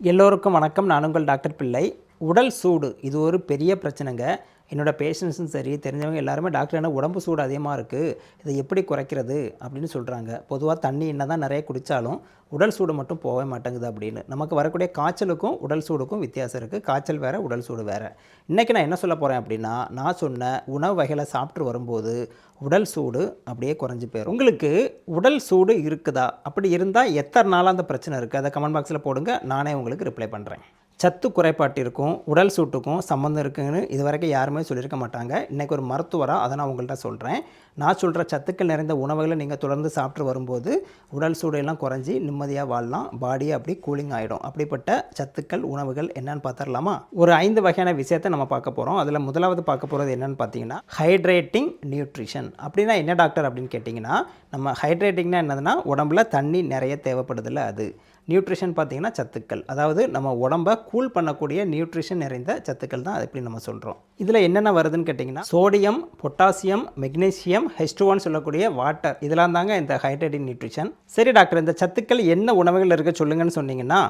எல்லோருக்கும் வணக்கம். நான் உங்கள் டாக்டர் பிள்ளை. உடல் சூடு இது ஒரு பெரிய பிரச்சனைங்க. என்னோட பேஷண்ட்ஸும் சரி தெரிஞ்சவங்க எல்லாருமே டாக்டர் என்ன உடம்பு சூடு அதிகமாக இருக்குது இதை எப்படி குறைக்கிறது அப்படின்னு சொல்கிறாங்க பொதுவாக தண்ணி என்ன தான் நிறைய குடித்தாலும் உடல் சூடு மட்டும் போகவே மாட்டேங்குது அப்படின்னு. நமக்கு வரக்கூடிய காய்ச்சலுக்கும் உடல் சூடுக்கும் வித்தியாசம் இருக்குது காய்ச்சல் வேறு உடல் சூடு வேறு. இன்றைக்கி நான் என்ன சொல்ல போகிறேன் அப்படின்னா நான் சொன்ன உணவு வகைகளை சாப்பிட்டு வரும்போது உடல் சூடு அப்படியே குறைஞ்சி போயிடும் உங்களுக்கு உடல் சூடு இருக்குதா? அப்படி இருந்தால் எத்தனை நாளாக அந்த பிரச்சனை இருக்குது அதை கமெண்ட் பாக்ஸில் போடுங்க. நானே உங்களுக்கு ரிப்ளை பண்ணுறேன் சத்து குறைபாட்டிற்கும் உடல் சூட்டுக்கும் சம்மந்தம் இருக்குதுன்னு இது வரைக்கும் யாருமே சொல்லியிருக்க மாட்டாங்க. இன்றைக்கி ஒரு மருத்துவராக அதை நான் உங்கள்கிட்ட சொல்கிறேன் நான் சொல்கிற சத்துக்கள் நிறைந்த உணவுகளை நீங்கள் தொடர்ந்து சாப்பிட்டு வரும்போது உடல் சூடையெல்லாம் குறைஞ்சி நிம்மதியாக வாழலாம். பாடியை அப்படி கூலிங் ஆகிடும் அப்படிப்பட்ட சத்துக்கள் உணவுகள் என்னென்னு பார்த்துடலாமா? ஒரு ஐந்து வகையான விஷயத்தை நம்ம பார்க்க போகிறோம் அதில் முதலாவது பார்க்க போகிறது என்னென்னு பார்த்தீங்கன்னா ஹைட்ரேட்டிங் நியூட்ரிஷன் அப்படின்னா என்ன டாக்டர் அப்படின்னு கேட்டிங்கன்னா நம்ம ஹைட்ரேட்டிங்னா என்னதுன்னா உடம்புல தண்ணி நிறைய தேவைப்படுதில்ல அது. நியூட்ரிஷன் பார்த்திங்கன்னா சத்துக்கள். அதாவது நம்ம உடம்பை கூல் பண்ணக்கூடிய நியூட்ரிஷன் நிறைந்த சத்துக்கள் தான் அது எப்படி நம்ம சொல்கிறோம் இதில் என்னென்ன வருதுன்னு கேட்டிங்கன்னா சோடியம் பொட்டாசியம் மெக்னீசியம் ஹெஸ்டுவான் சொல்லக்கூடிய வாட்டர் இதெல்லாம் தாங்க இந்த ஹைட்ரேட்டிங் நியூட்ரிஷன் சரி டாக்டர் இந்த சத்துக்கள் என்ன உணவுகள் இருக்க சொல்லுங்கன்னு சொன்னீங்கன்னா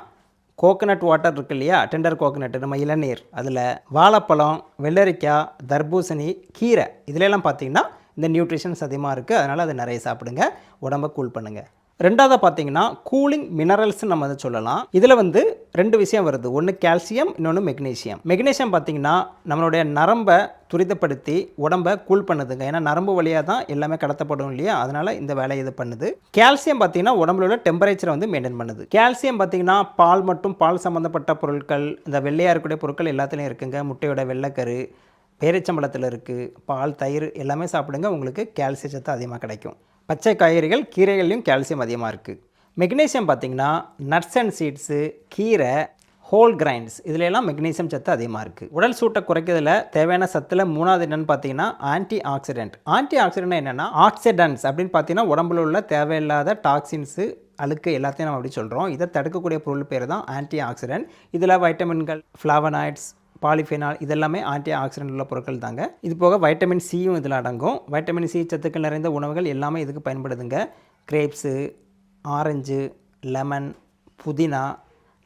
கோகனட் வாட்டர் இருக்கு இல்லையா? டெண்டர் கோகனட் நம்ம இளநீர். அதில் வாழைப்பழம் வெள்ளரிக்காய் தர்பூசணி கீரை. இதிலெல்லாம் பார்த்தீங்கன்னா இந்த நியூட்ரிஷன்ஸ் அதிகமாக இருக்குது அதனால் அதை நிறைய சாப்பிடுங்க. உடம்பை கூல் பண்ணுங்கள் ரெண்டாவது பார்த்தீங்கன்னா கூலிங் மினரல்ஸ்னு நம்ம அதை சொல்லலாம். இதில் வந்து ரெண்டு விஷயம் வருது. ஒன்று கால்சியம் இன்னொன்று மெக்னீசியம் மெக்னீசியம் பார்த்தீங்கன்னா நம்மளுடைய நரம்பை துரிதப்படுத்தி உடம்பை கூல் பண்ணுதுங்க. ஏன்னா நரம்பு வழியாக தான் எல்லாமே கடத்தப்படும் இல்லையா? அதனால் இந்த வேலையை இது பண்ணுது. கால்சியம் பார்த்தீங்கன்னா உடம்புல உள்ள டெம்பரேச்சரை வந்து மெயின்டைன் பண்ணுது. கால்சியம் பார்த்தீங்கன்னா பால் மற்றும் பால் சம்மந்தப்பட்ட பொருட்கள் இந்த வெள்ளையாக இருக்கக்கூடிய பொருட்கள் எல்லாத்துலேயும் இருக்குங்க. முட்டையோட வெள்ளைக்கரு பேரிச்சம்பழத்தில் இருக்குது பால் தயிர் எல்லாமே சாப்பிடுங்க. உங்களுக்கு கால்சிய சத்து அதிகமாக கிடைக்கும். பச்சை காய்கறிகள் கீரைகள்லையும் கால்சியம் அதிகமாக இருக்குது மெக்னீசியம் பார்த்தீங்கன்னா நட்ஸ் அண்ட் சீட்ஸு கீரை ஹோல் கிரைண்ட்ஸ் இதுல எல்லாம் மெக்னீசியம் சத்து அதிகமாக இருக்குது உடல் சூட்டை குறைக்கிறதுல தேவையான சத்தில் மூணாவது என்னென்னு பார்த்தீங்கன்னா ஆன்டி ஆக்சிடென்ட் ஆன்டி ஆக்சிடென்ட் என்னென்னா ஆக்சிடென்ட்ஸ் அப்படின்னு பார்த்தீங்கன்னா உடம்புல உள்ள தேவையில்லாத டாக்ஸின்ஸு அழுக்கு எல்லாத்தையும் நம்ம அப்படி சொல்கிறோம் இதை தடுக்கக்கூடிய பொருள் பேர் தான் ஆன்டி ஆக்சிடென்ட் இதில் வைட்டமின்கள் ஃப்ளாவனாய்ட்ஸ் பாலிஃபெனால் இதெல்லாமே ஆன்டி ஆக்சிடென்ட் உள்ள பொருட்கள் தாங்க. இது போக வைட்டமின் சியும் இதில் அடங்கும். வைட்டமின் சி சத்துக்கள் நிறைந்த உணவுகள் எல்லாமே இதுக்கு பயன்படுதுங்க. கிரேப்ஸு ஆரஞ்சு லெமன் புதினா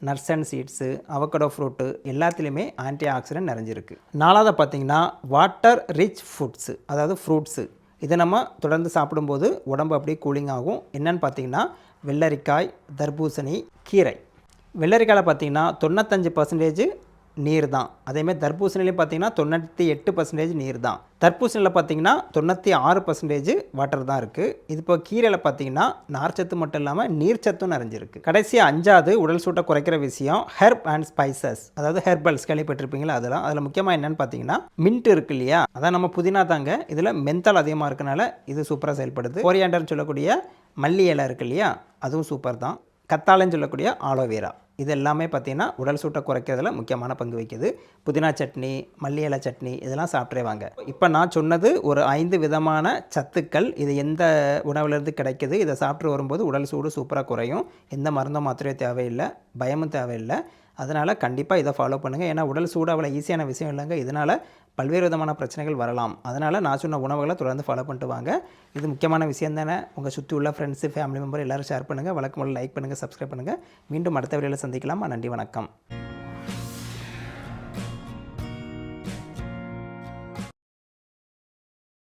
nuts and seeds avocado fruit எல்லாத்துலேயுமே ஆன்டி ஆக்சிடென்ட் நிறைஞ்சிருக்கு. நாலாவது பார்த்திங்கன்னா வாட்டர் ரிச் ஃபுட்ஸு அதாவது ஃப்ரூட்ஸு இதை நம்ம தொடர்ந்து சாப்பிடும்போது உடம்பு அப்படியே கூலிங் ஆகும். என்னென்னு பார்த்தீங்கன்னா வெள்ளரிக்காய் தர்பூசணி கீரை. வெள்ளரிக்காயில் பார்த்தீங்கன்னா தொண்ணூத்தஞ்சு பர்சன்டேஜ் நீர் தான். அதேமாதிரி தர்பூசணிலையும் பார்த்தீங்கன்னா தொண்ணூற்றி எட்டு பர்சன்டேஜ் நீர் தான். தர்பூசணியில் பார்த்தீங்கன்னா தொண்ணூற்றி ஆறு பர்சன்டேஜ் வாட்டர் தான் இருக்குது இது இப்போ கீரையில் பார்த்தீங்கன்னா நார்ச்சத்து மட்டும் இல்லாமல் நீர்ச்சத்தும் நிறைஞ்சிருக்கு. கடைசி அஞ்சாவது உடல் சூட்டை குறைக்கிற விஷயம் ஹெர்ப் அண்ட் ஸ்பைசஸ் அதாவது ஹெர்பல்ஸ் கேள்விப்பட்டிருப்பீங்களா அதெல்லாம்? அதில் முக்கியமாக என்னென்னு பார்த்தீங்கன்னா மின்ட் இருக்கு இல்லையா? அதான் நம்ம புதினா தாங்க. இதில் மென்தால் அதிகமாக இருக்கனால இது சூப்பராக செயல்படுது. கோரியாண்டர்னு சொல்லக்கூடிய மல்லி இலை இருக்கு இல்லையா? அதுவும் சூப்பர் தான். கத்தாழைன்னு சொல்லக்கூடிய ஆலோவேரா இது எல்லாமே பார்த்திங்கன்னா உடல் சூட்டை குறைக்கிறதுல முக்கியமான பங்கு வகிக்குது. புதினா சட்னி மல்லி இலை சட்னி இதெல்லாம் சாப்பிட்றே வாங்க இப்போ நான் சொன்னது ஒரு ஐந்து விதமான சத்துக்கள் இது எந்த உணவுலேருந்து கிடைக்குது இதை சாப்பிட்டு வரும்போது உடல் சூடு சூப்பராக குறையும். எந்த மருந்தும் மாத்திரையும் தேவையில்லை பயமும் தேவையில்லை. அதனால் கண்டிப்பாக இதை ஃபாலோ பண்ணுங்கள் ஏன்னா உடல் சூடு அவ்வளோ ஈஸியான விஷயம் இல்லைங்க. இதனால் பல்வேறு விதமான பிரச்சனைகள் வரலாம். அதனால் நான் சொன்ன உணவுகளை தொடர்ந்து ஃபாலோ பண்ணிட்டு வாங்க. இது முக்கியமான விஷயம் தானே. உங்கள் சுற்றி உள்ள ஃப்ரெண்ட்ஸு ஃபேமிலி மெம்பர் எல்லோரும் ஷேர் பண்ணுங்கள் வழக்கம் லைக் பண்ணுங்கள் சப்ஸ்கிரைப் பண்ணுங்கள் மீண்டும் அடுத்த வரையில் சந்திக்கலாமா? நன்றி வணக்கம்.